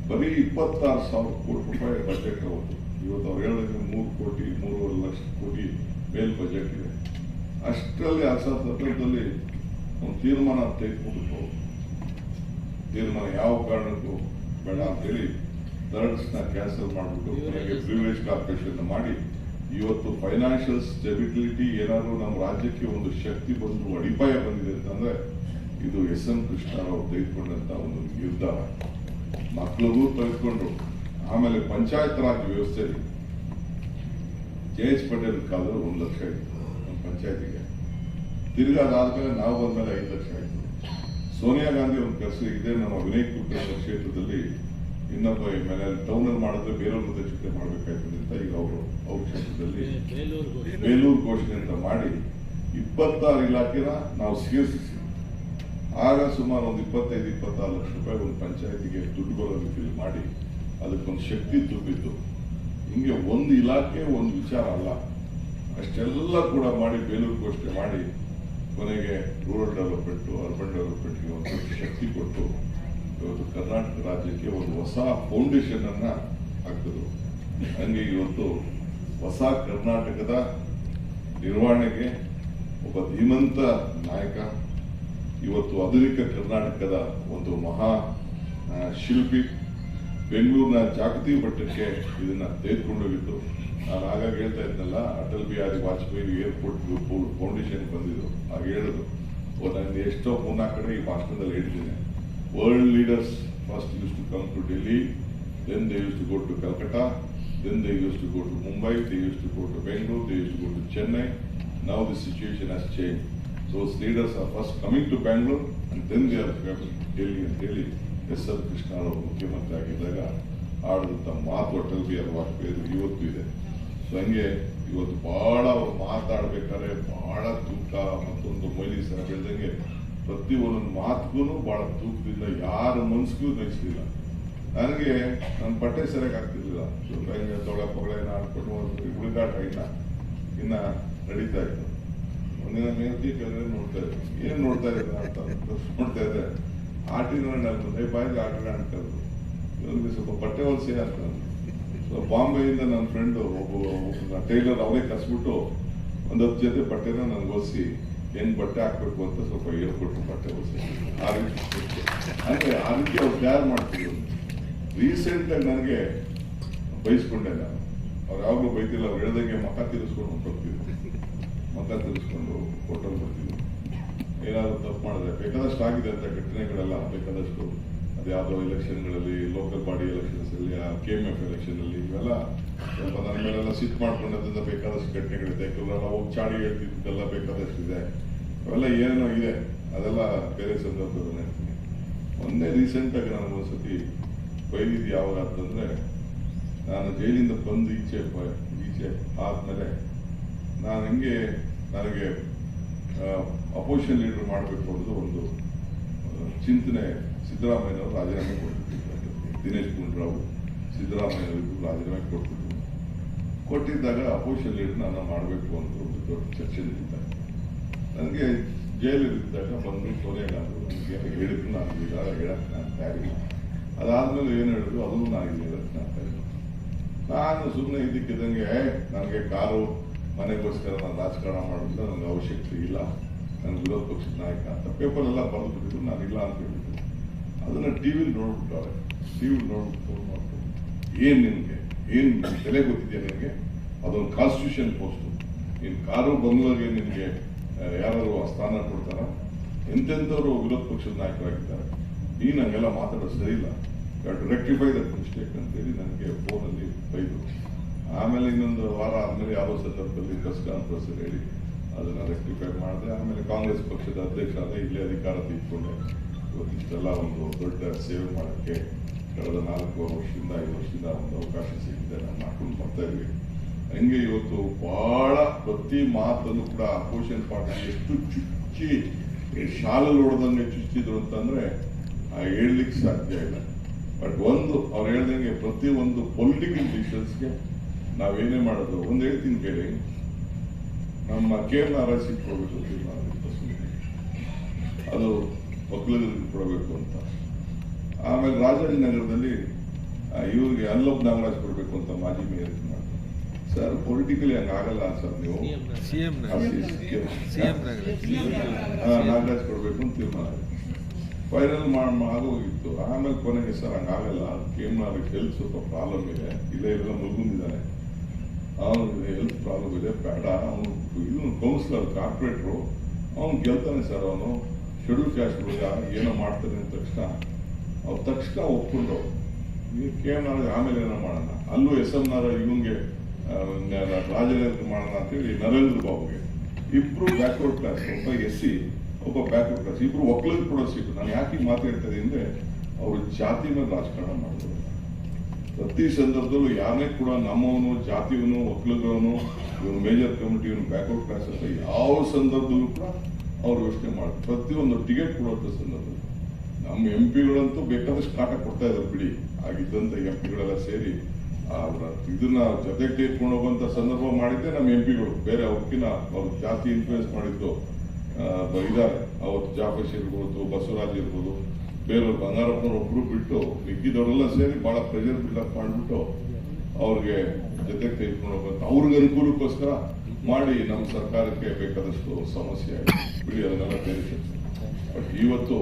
ಬರೀ ಇಪ್ಪತ್ತಾರು ಸಾವಿರ ಕೋಟಿ ರೂಪಾಯಿ ಬಜೆಟ್ ಅವರು ಇವತ್ತು ಅವ್ರು ಹೇಳಿದ್ರೆ ಮೂರು ಕೋಟಿ ಮೂರುವರೆ ಲಕ್ಷ ಕೋಟಿ ಮೇಲ್ ಬಜೆಟ್ ಇದೆ. ಅಷ್ಟರಲ್ಲಿ ಆ ಸಂದರ್ಭದಲ್ಲಿ ಒಂದು ತೀರ್ಮಾನ ತೆಗೆದುಕೊಂಡು ತೀರ್ಮಾನ ಯಾವ ಕಾರಣಕ್ಕೂ ಬೇಡ ಅಂತೇಳಿ ಥರ್ಡ್ಸ್ನ ಕ್ಯಾನ್ಸಲ್ ಮಾಡಿಬಿಟ್ಟು ಪ್ರಿವೇಜ್ ಪ್ರಿವಿಲೇಜ್ ಕಾರ್ಪೊರೇಷನ್ ಮಾಡಿ ಇವತ್ತು ಫೈನಾನ್ಷಿಯಲ್ ಸ್ಟೆಬಿಲಿಟಿ ಏನಾದರೂ ನಮ್ಮ ರಾಜ್ಯಕ್ಕೆ ಒಂದು ಶಕ್ತಿ ಬಂದು ಅಡಿಪಾಯ ಬಂದಿದೆ ಅಂತಂದ್ರೆ ಇದು ಎಸ್ ಎಂ ಅವರು ತೆಗೆದುಕೊಂಡಂತ ಒಂದು ನಿರ್ಧಾರ. ಮಕ್ಕಳಿಗೂ ತೆಗೆದುಕೊಂಡು ಆಮೇಲೆ ಪಂಚಾಯತ್ ರಾಜ್ ವ್ಯವಸ್ಥೆ ಜೆ ಎಚ್ ಪಟೇಲ್ ಕಾಲದಲ್ಲಿ ಒಂದು ಲಕ್ಷ ಇತ್ತು ನಮ್ಮ ಪಂಚಾಯತಿಗೆ. ತಿರ್ಗಾ ಅದಾದ್ಮೇಲೆ ನಾವು ಬಂದ್ಮೇಲೆ ಐದು ಲಕ್ಷ ಆಯ್ತು. ಸೋನಿಯಾ ಗಾಂಧಿ ಒಂದು ಕೆಲಸ ಇದೆ ನಮ್ಮ ವಿನಯ್ ಕುಲಕರ್ಣಿ ಕ್ಷೇತ್ರದಲ್ಲಿ ಇನ್ನೊಬ್ಬ ಎಂ ಎಲ್ ಎಲ್ ಟೌನ್ ಅಲ್ಲಿ ಮಾಡಿದ್ರೆ ಬೇರೆಯವ್ರ ಅಧ್ಯಕ್ಷತೆ ಮಾಡ್ಬೇಕಾಯ್ತದೆ ಅಂತ ಈಗ ಅವರು ಅವ್ರ ಕ್ಷೇತ್ರದಲ್ಲಿ ಬೇಲೂರು ಘೋಷಣೆ. ಅಂತ ಮಾಡಿ ಇಪ್ಪತ್ತಾರು ಇಲಾಖೆನ ನಾವು ಸೇರಿಸಿ ಆಗ ಸುಮಾರು ಒಂದು ಇಪ್ಪತ್ತೈದು, ಇಪ್ಪತ್ತಾರು ಲಕ್ಷ ರೂಪಾಯಿ ಒಂದು ಪಂಚಾಯತಿಗೆ ದುಡ್ಡು ಬರೋದು ಫಿಲ್ ಮಾಡಿ ಅದಕ್ಕೊಂದು ಶಕ್ತಿ ತುಂಬಿತ್ತು. ಹಿಂಗೆ ಒಂದು ಇಲಾಖೆ, ಒಂದು ವಿಚಾರ ಅಲ್ಲ. ಅಷ್ಟೆಲ್ಲ ಕೂಡ ಮಾಡಿ, ಬೇಲೂರು ಘೋಷಣೆ ಮಾಡಿ ಕೊನೆಗೆ ರೂರಲ್ ಡೆವಲಪ್ಮೆಂಟ್ ಅರ್ಬನ್ ಡೆವಲಪ್ಮೆಂಟ್ಗೆ ಒಂದು ಶಕ್ತಿ ಕೊಟ್ಟು ಇವತ್ತು ಕರ್ನಾಟಕ ರಾಜ್ಯಕ್ಕೆ ಒಂದು ಹೊಸ ಫೌಂಡೇಶನ್ ಅನ್ನ ಹಾಕಿದ್ರು ಹಂಗೆ ಇವತ್ತು ಹೊಸ ಕರ್ನಾಟಕದ ನಿರ್ವಹಣೆಗೆ ಒಬ್ಬ ಧೀಮಂತ ನಾಯಕ ಇವತ್ತು ಆಧುನಿಕ ಕರ್ನಾಟಕದ ಒಂದು ಮಹಾ ಶಿಲ್ಪಿ. ಬೆಂಗಳೂರಿನ ಜಾಗತಿಕ ಮಟ್ಟಕ್ಕೆ ಇದನ್ನ ತೆಗೆದುಕೊಂಡೋಗಿದ್ದು ನಾನು ಆಗಾಗ ಹೇಳ್ತಾ ಇದ್ನಲ್ಲ, ಅಟಲ್ ಬಿಹಾರಿ ವಾಜಪೇಯಿ ಏರ್ಪೋರ್ಟ್ ಫೌಂಡೇಶನ್ ಬಂದಿದ್ರು ಆಗ ಹೇಳಿದ್ರು ನಾನು ಎಷ್ಟೋ ಮೂರ್ನಾಲ್ಕು ಕಡೆ ಈ ಭಾಷಣದಲ್ಲಿ ಹೇಳಿದ್ದೀನಿ world leaders first used to come to Delhi, then they used to go to Calcutta, then they used to go to Mumbai, they used to go to Bengaluru, they used to go to Chennai. Now the situation has change. Those leaders are first coming to Bangalore and then they are coming. To Delhi. ಅಂತ ಹೇಳಿ S L Krishna ಮುಖ್ಯಮಂತ್ರಿ ಆಗಿದ್ದಾಗ ಆಡಿದಂಥ ಮಾತು ಅಟಲ್ ಬಿಹಾರಿ ವಾಜಪೇಯಿ ಇವತ್ತು ಇದೆ. So ಹಂಗೆ ಇವತ್ತು ಬಹಳ ಅವ್ರು ಮಾತಾಡ್ಬೇಕಾದ್ರೆ ಬಹಳ ತೂಕ ಮತ್ತೊಂದು ಮೊಯ್ಲಿ ಸರ್ ಹೇಳ್ದಂಗೆ ಪ್ರತಿ ಒಂದೊಂದು ಮಾತುಗೂ ಬಹಳ ತೂಕದಿಂದ ಯಾರ ಮನ್ಸಿಗೂ ನಯಿಸ್ಲಿಲ್ಲ ನನಗೆ ನನ್ನ ಬಟ್ಟೆ ಸರಿಯಾಗಿ ಆಗ್ತಿರ್ಲಿಲ್ಲ ತೊಳೆ ಪೊಳೆ ಆಡ್ಕೊಂಡು ಹುಡುಗಾಟ ಇನ್ನ ಇನ್ನ ನಡೀತಾ ಇತ್ತು. ಒಂದಿನ ಮೇಲ್ತಿ ಕೆಳಗಡೆ ನೋಡ್ತಾ ಇದ್ರು. ಏನ್ ನೋಡ್ತಾ ಇದ್ರು ಅಂತ ನೋಡ್ತಾ ಇದ್ರೆ ಆಟಿನ ನನ್ನ ಬಾಯಿಗೆ ಆಟ ಕರೆದ್ರು ಇವ್ರಿಗೆ ಸ್ವಲ್ಪ ಬಟ್ಟೆ ಹೊಲಿಸಿ ಅಂತ. ಸೊ ಬಾಂಬೆಯಿಂದ ನನ್ನ ಫ್ರೆಂಡ್ ಒಬ್ಬ ಟೈಲರ್ ಅವನೇ ಕಸ್ಬಿಟ್ಟು ಒಂದ್ ಹತ್ತು ಜೊತೆ ಬಟ್ಟೆನ ನನ್ಗೆ ಹೊಲಿಸಿ, ಹೆಂಗ್ ಬಟ್ಟೆ ಹಾಕ್ಬೇಕು ಅಂತ ಸ್ವಲ್ಪ ಹೇಳ್ಕೊಟ್ರು ಬಟ್ಟೆ ಹೊಲಿಸಿ. ಆ ರೀತಿ ಅಂದ್ರೆ ಆ ರೀತಿ ಅವ್ರು ತಯಾರು ಮಾಡ್ತಿದ್ರು. ರೀಸೆಂಟ್ ಆಗಿ ನನಗೆ ಬೈಸ್ಕೊಂಡೆ ನಾನು. ಅವ್ರು ಯಾವಾಗಲೂ ಬೈತಿಲ್ಲ, ಅವ್ರು ಹೇಳ್ದಂಗೆ ಮಕ್ಕ ತಿರ್ಸ್ಕೊಂಡು ಬರ್ತಿದ್ರು ಮಕ್ಕ ತಿಳಿಸ್ಕೊಂಡು ಹೋಟೆಲ್ ಬರ್ತೀವಿ ಏನಾದರೂ ತಪ್ಪು ಮಾಡಿದ್ರೆ ಬೇಕಾದಷ್ಟು ಆಗಿದೆ ಅಂತ ಘಟನೆಗಳೆಲ್ಲ, ಬೇಕಾದಷ್ಟು ಅದು ಯಾವುದೋ ಎಲೆಕ್ಷನ್ಗಳಲ್ಲಿ ಲೋಕಲ್ ಬಾಡಿ ಎಲೆಕ್ಷನ್ಸ್ ಅಲ್ಲಿ ಕೆ ಎಂ ಎಫ್ ಎಲೆಕ್ಷನ್ ಅಲ್ಲಿ, ಇವೆಲ್ಲ ಸ್ವಲ್ಪ ನನ್ನ ಮೇಲೆಲ್ಲ ಸಿಟ್ ಮಾಡ್ಕೊಂಡದ್ರಿಂದ ಬೇಕಾದಷ್ಟು ಘಟನೆಗಳಿದೆ. ಕೆಲವರೆಲ್ಲ ಹೋಗಿ ಚಾಡಿ ಹೇಳ್ತಿದ್ದೆಲ್ಲ ಬೇಕಾದಷ್ಟು ಇದೆ. ಅವೆಲ್ಲ ಏನೇನೋ ಇದೆ. ಅದೆಲ್ಲ ಬೇರೆ ಸಂದರ್ಭದಲ್ಲಿ ಹೇಳ್ತೀನಿ. ಒಂದೇ ರೀಸೆಂಟಾಗಿ ನಾನು ನಾನು ಒಂದ್ಸತಿ ಬೈದಿದ್ದು ಯಾವಾಗ ಅಂತಂದರೆ ನಾನು ಜೈಲಿಂದ ಬಂದು ಈಚೆ ಈಚೆ ಆದ್ಮೇಲೆ ನಾನು ಹೆಂಗೆ ನನಗೆ ಅಪೋಸಿಷನ್ ಲೀಡರ್ ಮಾಡಬೇಕು ಅನ್ನೋದು ಒಂದು ಚಿಂತನೆ ಸಿದ್ದರಾಮಯ್ಯನವರು ರಾಜೀನಾಮೆ ಕೊಟ್ಟಿದ್ದಾರೆ. ದಿನೇಶ್ ಗುಂಡೂರಾವ್ ಸಿದ್ದರಾಮಯ್ಯನವರಿಗೂ ರಾಜೀನಾಮೆ ಕೊಟ್ಟಿದ್ದರು. ಕೊಟ್ಟಿದ್ದಾಗ ಅಪೋಸಿಷನ್ ಲೀಡರ್ ನಾನು ಮಾಡಬೇಕು ಅಂತ ಒಂದು ದೊಡ್ಡ ಚರ್ಚೆ. ನನಗೆ ಜೈಲಲ್ಲಿದ್ದಾಗ ಬಂದು ಕೊನೆಗಾದ್ರು ನನಗೆ ಹೇಳಿದ್ರು ನಾನು ಇಲ್ಲ ಹೇಳಕ್ಕೆ ನಾನು ತಯಾರಿಲ್ಲ. ಅದಾದಮೇಲೆ ಏನು ಹೇಳಿದ್ರು ಅದನ್ನು ನಾನು ಹೇಳಕ್ಕೆ ನಾನು ತಯಾರಿಲ್ಲ. ನಾನು ಸುಮ್ಮನೆ ಇದಕ್ಕಿದ್ದಂಗೆ "ಏ, ನನಗೆ ಕಾರು ಮನೆಗೋಸ್ಕರ ನಾನು ರಾಜಕಾರಣ ಮಾಡೋದ್ರಿಂದ ನನಗೆ ಅವಶ್ಯಕತೆ ಇಲ್ಲ. ನನ್ನ ವಿರೋಧ ಪಕ್ಷದ ನಾಯಕ ಅಂತ ಪೇಪರೆಲ್ಲ ಬರೆದು ಬಿಟ್ಟಿದ್ರು ನಾನು ಇಲ್ಲ ಅಂತ ಹೇಳಿದ್ರು. ಅದನ್ನ ಟಿವಿಲಿ ನೋಡ್ಬಿಟ್ಟವ್ರೆ. ಟಿವಿಲಿ ನೋಡ್ಬಿಟ್ಟು ಫೋನ್ ಮಾಡ್ಕೊಂಡು ಏನ್ ನಿಮಗೆ? ಏನ್ ಬೆಲೆ ನಿನಗೆ ಅದೊಂದು ಕಾನ್ಸ್ಟಿಟ್ಯೂಷನ್ ಪೋಸ್ಟು ನೀನು ಕಾರು ಬಂಗ್ಲಾಗೆ ನಿಮಗೆ ಯಾರು ಸ್ಥಾನ ಕೊಡ್ತಾರ? ಎಂತೆಂಥವ್ರು ವಿರೋಧ ಪಕ್ಷದ ನಾಯಕರಾಗಿದ್ದಾರೆ? ನೀನು ಹಂಗೆಲ್ಲ ಮಾತಾಡೋದು ಸರಿ ಇಲ್ಲ. ರೆಕ್ಟಿಫೈ ದಟ್ ಮಿಸ್ಟೇಕ್ ಅಂತೇಳಿ ನನಗೆ ಫೋನಲ್ಲಿ ಬೈದು ಆಮೇಲೆ ಇನ್ನೊಂದು ವಾರ ಆದ್ಮೇಲೆ ಯಾರೋ ಸಂದರ್ಭದಲ್ಲಿ ಪ್ರೆಸ್ ಕಾನ್ಫರೆನ್ಸ್ ಹೇಳಿ ಅದನ್ನ ರೆಕ್ಟಿಫೈ ಮಾಡಿದೆ. ಆಮೇಲೆ ಕಾಂಗ್ರೆಸ್ ಪಕ್ಷದ ಅಧ್ಯಕ್ಷ ಆದ ಇಲ್ಲಿ ಅಧಿಕಾರ ತೆಗೆದುಕೊಂಡೆ ಇವತ್ತಿಷ್ಟೆಲ್ಲ ಒಂದು ದೊಡ್ಡ ಸೇವೆ ಮಾಡೋಕ್ಕೆ ಕಳೆದ ನಾಲ್ಕು ವರ್ಷದಿಂದ, ಐದು ವರ್ಷದಿಂದ ಒಂದು ಅವಕಾಶ ಸಿಕ್ಕಿದೆ. ನಾನು ಮಾಡ್ಕೊಂಡು ಬರ್ತಾ ಇದ್ವಿ ಹಂಗೆ ಇವತ್ತು ಬಹಳ ಪ್ರತಿ ಮಾತನ್ನು ಕೂಡ ಅಪೋಸಿಷನ್ ಪಾರ್ಟಿ ಎಷ್ಟು ಚುಚ್ಚಿ ಶಾಲಲ್ಲಿ ಹೊಡೆದಂಗೆ ಚುಚ್ಚಿದ್ರು ಅಂತಂದ್ರೆ ಹೇಳ್ಲಿಕ್ಕೆ ಸಾಧ್ಯ ಇಲ್ಲ. ಬಟ್ ಒಂದು ಅವ್ರು ಹೇಳ್ದಂಗೆ ಪ್ರತಿ ಒಂದು ಪೊಲಿಟಿಕಲ್ ಡಿಸಿಷನ್ಸ್ಗೆ ನಾವೇನೇ ಮಾಡೋದು ಒಂದು ಹೇಳ್ತೀನಿ ಕೇಳಿ. ನಮ್ಮ ಕೆ ಎಂ ಆರ್ ಸಿ ಕೊಡಬೇಕು ತೀರ್ಮಾನ ಅದು ಒಕ್ಕಲಿಗರಿಗೆ ಕೊಡಬೇಕು ಅಂತ. ಆಮೇಲೆ ರಾಜಾಜಿನಗರದಲ್ಲಿ ಇವರಿಗೆ ಇವ್ರಿಗೆ ಅಲ್ಲೊಬ್ ನಾಗರಾಜ್ ಕೊಡಬೇಕು ಅಂತ ಮಾಜಿ ಮೇಯರ್ ಮಾಡ್ತಾರೆ. ಸರ್ ಪೊಲಿಟಿಕಲಿ ಹಂಗಾಗಲ್ಲ ಸರ್ ನೀವು. ನಾಗರಾಜ್ ಕೊಡಬೇಕು ಅಂತ ತೀರ್ಮಾನ ಫೈನಲ್ ಆಗೋಗಿತ್ತು. ಆಮೇಲೆ ಕೊನೆಗೆ ಸರ್ ಹಂಗಾಗಲ್ಲ ಕೆ ಎಂ ಆರ್ ಹೆಲ್ತ್ ಸ್ವಲ್ಪ ಪ್ರಾಬ್ಲಮ್ ಇದೆ. ಇಲ್ಲ ಇವೆಲ್ಲ ಮುಲ್ಗುಂದಿದ್ದಾನೆ ಅವನಿಗೆ ಹೆಲ್ತ್ ಪ್ರಾಬ್ಲಮ್ ಇದೆ ಬೇಡ. ಅವನು ಇವನು ಕೌನ್ಸಿಲರ್ ಕಾರ್ಪೊರೇಟ್ರು ಅವ್ನು ಗೆಲ್ತಾನೆ ಸರ್ ಅವನು. ಶೆಡ್ಯೂಲ್ ಕ್ಯಾಸ್ಟ್ ಏನೋ ಮಾಡ್ತಾನೆ ಅಂದ ತಕ್ಷಣ ಅವ್ರು ತಕ್ಷಣ ಒಪ್ಕೊಂಡು ಕೆ. ಎಂ. ನಾರಾಯಣ ಆಮೇಲೆ ಏನೋ ಮಾಡೋಣ. ಅಲ್ಲೂ ಎಸ್. ಎಂ. ನಾರಾಯಣ ಇವನ್ಗೆ ರಾಜೇಂದ್ರ ಮಾಡೋಣ ಅಂತೇಳಿ ನರೇಂದ್ರ ಬಾಬುಗೆ ಇಬ್ರು ಬ್ಯಾಕ್ವರ್ಡ್ ಕ್ಲಾಸ್ ಒಬ್ಬ ಎಸ್ ಸಿ, ಒಬ್ಬ ಬ್ಯಾಕ್ವರ್ಡ್ ಕ್ಲಾಸ್ ಇಬ್ರು ಒಕ್ಕಲಿಗ ಕೂಡ ಸಿಕ್ಕು ನಾನು ಯಾಕೆ ಮಾತಾಡ್ತಾ ಇದ್ದೀನಿ ಅಂದ್ರೆ, ಅವರು ಜಾತಿ ಮೇಲೆ ರಾಜಕಾರಣ ಮಾಡಿದ್ರು. ಪ್ರತಿ ಸಂದರ್ಭದಲ್ಲೂ ಯಾರನ್ನೇ ಕೂಡ ನಮ್ಮವನು, ಜಾತಿಯವನು ಒಕ್ಕಲಿಗವನು ಇವನು ಮೇಜರ್ ಕಮಿಟಿ ಇವನು ಬ್ಯಾಕ್ವರ್ಡ್ ಕ್ಲಾಸ್ ಅಂತ ಯಾವ ಸಂದರ್ಭದಲ್ಲೂ ಕೂಡ ಅವ್ರು ಯೋಚನೆ ಮಾಡ್ತಾರೆ. ಪ್ರತಿಯೊಂದು ಟಿಕೆಟ್ ಕೊಡುವಂಥ ಸಂದರ್ಭದಲ್ಲಿ. ನಮ್ಮ ಎಂ ಪಿಗಳಂತೂ ಬೇಕಾದಷ್ಟು ಕಾಟ ಕೊಡ್ತಾ ಇದ್ದಾರೆ ಬಿಡಿ. ಆಗಿದ್ದಂಥ ಎಂ ಪಿಗಳೆಲ್ಲ ಸೇರಿ ಅವರ ಇದನ್ನ ಜೊತೆಗೆ ತೆಗೆದುಕೊಂಡು ಹೋಗುವಂತ ಸಂದರ್ಭ ಮಾಡಿದ್ದೆ ನಮ್ಮ ಎಂ ಪಿಗಳು. ಬೇರೆ ಅವಕ್ಕಿನ ಅವ್ರ ಜಾಸ್ತಿ ಇನ್ಫ್ಲೂಯೆನ್ಸ್ ಮಾಡಿದ್ದು ಇದ್ದಾರೆ. ಅವತ್ತು ಜಾಫರ್ ಇರ್ಬೋದು, ಬಸವರಾಜ್ ಇರ್ಬೋದು. ಬೇರೆಯವ್ರು ಬಂಗಾರಪ್ಪನವ್ರು ಒಬ್ರು ಬಿಟ್ಟು ಮಿಕ್ಕಿದವರೆಲ್ಲ ಸೇರಿ ಬಹಳ ಪ್ರೆಷರ್ ಬಿಲ್ಡಪ್ ಮಾಡಿಬಿಟ್ಟು ಅವ್ರಿಗೆ ಜೊತೆ ತೆಗೆದುಕೊಂಡು ಹೋಗ್ಬೇಕು. ಅವ್ರಿಗೆ ಅನುಕೂಲಕ್ಕೋಸ್ಕರ ಮಾಡಿ ನಮ್ಮ ಸರ್ಕಾರಕ್ಕೆ ಬೇಕಾದಷ್ಟು ಸಮಸ್ಯೆ ಬಿಡಿ, ಅದನ್ನೆಲ್ಲ ಬೇರೆ ಬಟ್ ಇವತ್ತು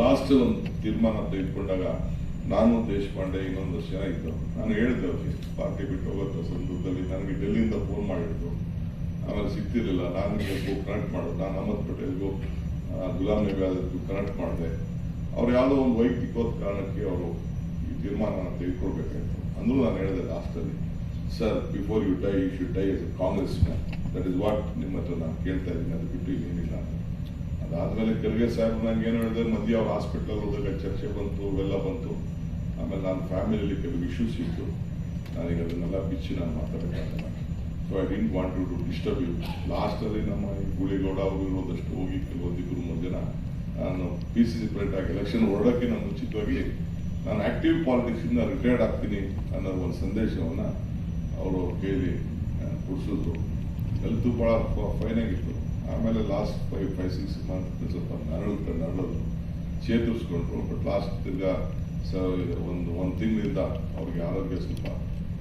ಲಾಸ್ಟ್ ಒಂದು ತೀರ್ಮಾನ ತೆಗೆದುಕೊಂಡಾಗ ನಾನು ದೇಶಪಾಂಡೆ ಇನ್ನೊಂದು ವರ್ಷ ಇದ್ದು. ನಾನು ಹೇಳಿದ್ದೆ ಪಾರ್ಟಿ ಬಿಟ್ಟು ಹೋಗುತ್ತೆ ಸಂದರ್ಭದಲ್ಲಿ ನನಗೆ ಡೆಲ್ಲಿಯಿಂದ ಫೋನ್ ಮಾಡಿದ್ರು ಆಮೇಲೆ ಸಿಗ್ತಿರ್ಲಿಲ್ಲ. ನಾನು ಕನೆಕ್ಟ್ ಮಾಡೋದು. ನಾನು ಅಹಮದ್ ಪಟೇಲ್ಗೂ ಗುಲಾಮ್ ಗುಲಾಂ ನಬಿ ಆಜಾದ್ಗೂ ಕನೆಕ್ಟ್ ಮಾಡಿದೆ. ಅವ್ರು ಯಾವುದೋ ಒಂದು ವೈಯಕ್ತಿಕವಾದ ಕಾರಣಕ್ಕೆ ಅವರು ಈ ತೀರ್ಮಾನವನ್ನು ತೆಗೆದುಕೊಳ್ಬೇಕಾಯ್ತು ಅಂದ್ರೂ ನಾನು ಹೇಳಿದೆ ಲಾಸ್ಟಲ್ಲಿ sir before you die you should die as a Congress man that is what ನಿಮ್ಮ ಹತ್ರ ನಾನು ಕೇಳ್ತಾ ಇದ್ದೀನಿ. ಅದು ಬಿಟ್ಟು ಏನಿಲ್ಲ ಅದಾದ್ಮೇಲೆ ಖರ್ಗೆ ಸಾಹೇಬ್ ನಂಗೆ ಏನು ಹೇಳಿದೆ ಮಧ್ಯ ಅವ್ರ ಹಾಸ್ಪಿಟಲ್ ಹೋದಾಗ ಚರ್ಚೆ ಬಂತು ಅವೆಲ್ಲ ಬಂತು. ಆಮೇಲೆ ನಾನು ಫ್ಯಾಮಿಲಿಯಲ್ಲಿ ಕೆಲವು ಇಶ್ಯೂಸ್ ಇತ್ತು. ನನಗೆ ಅದನ್ನೆಲ್ಲ ಬಿಚ್ಚಿ ನಾನು ಮಾತಾಡೋಕ್ಕಾಗಲ್ಲ so I didn't want to disturb you ಲಾಸ್ಟಲ್ಲಿ ನಮ್ಮ ಗುಳಿಗೌಡ ಅವರು ಇರೋದಷ್ಟು ಹೋಗಿ ಕೆಲವೊಂದಿಬ್ಬರು ಜನ ನಾನು ಪಿ ಸಿ ಸಿ ಆಗಿ ಎಲೆಕ್ಷನ್ ಹೊರಡೋಕ್ಕಿಂತ ಮುಂಚಿತವಾಗಿ ನಾನು ಆಕ್ಟಿವ್ ಪಾಲಿಟಿಕ್ಸಿಂದ ರಿಟೈರ್ಡ್ ಆಗ್ತೀನಿ ಅನ್ನೋ ಒಂದು ಸಂದೇಶವನ್ನು ಅವರು ಕೈಲಿ ಕೊಡಿಸಿದ್ರು. ಹೆಲ್ತ್ ಭಾಳ ಫೈನ್ ಆಗಿತ್ತು. ಆಮೇಲೆ last five five six month ಸ್ವಲ್ಪ ನರಳುತ್ತೆ, ನರಳೋದು. ಚೇತರಿಸ್ಕೊಂಡ್ರು ಬಟ್ ಲಾಸ್ಟ್ ತಿರ್ಗಾ ಸ, ಒಂದು ಒಂದು ತಿಂಗಳಿಂದ ಅವ್ರಿಗೆ ಆರೋಗ್ಯ ಸ್ವಲ್ಪ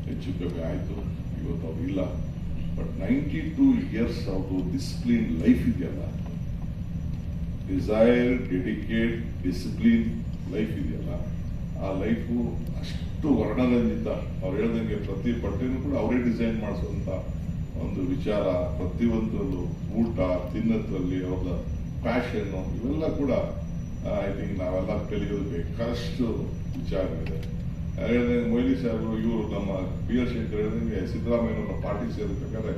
ಹೆಚ್ಚು ಕಮ್ಮಿ ಆಯಿತು. ಇವತ್ತು ಅವ್ರು ಬಟ್ ನೈಂಟಿ ಟೂ ಇಯರ್ಸ್ ಅವ್ರದ್ದು ಡಿಸಿಪ್ಲಿನ್ ಲೈಫ್ ಇದೆಯಲ್ಲ ಡಿಸೈರ್ ಡೆಡಿಕೇಟ್ ಡಿಸಿಪ್ಲಿನ್ ಲೈಫ್ ಇದೆಯಲ್ಲ? ಆ ಲೈಫು ಅಷ್ಟು ವರ್ಣರಂಜಿತ. ಅವ್ರು ಹೇಳ್ದಂಗೆ ಪ್ರತಿ ಬಟ್ಟೆನೂ ಕೂಡ ಅವರೇ ಡಿಸೈನ್ ಮಾಡಿಸುವಂತ ಒಂದು ವಿಚಾರ. ಪ್ರತಿಯೊಂದರಲ್ಲೂ ಊಟ, ತಿನ್ನೋದ್ರಲ್ಲಿ ಅವ್ರದ ಪ್ಯಾಷನ್ ಇವೆಲ್ಲ ಕೂಡ ಐ ಥಿಂಕ್ ನಾವೆಲ್ಲ ಕಲಿಯೋದು ಬೇಕಾದಷ್ಟು ವಿಚಾರಗಳಿದೆ. ಹೇಳ್ದಂಗೆ ಮೊಯ್ಲಿ ಸಾಹೇಬರು, ಇವರು ನಮ್ಮ ಬಿ ಆರ್ ಶಂಕರ್ ಹೇಳ್ದಂಗೆ ಸಿದ್ದರಾಮಯ್ಯನವ್ರನ್ನ ಪಾರ್ಟಿ ಸೇರ್ಬೇಕಾದ್ರೆ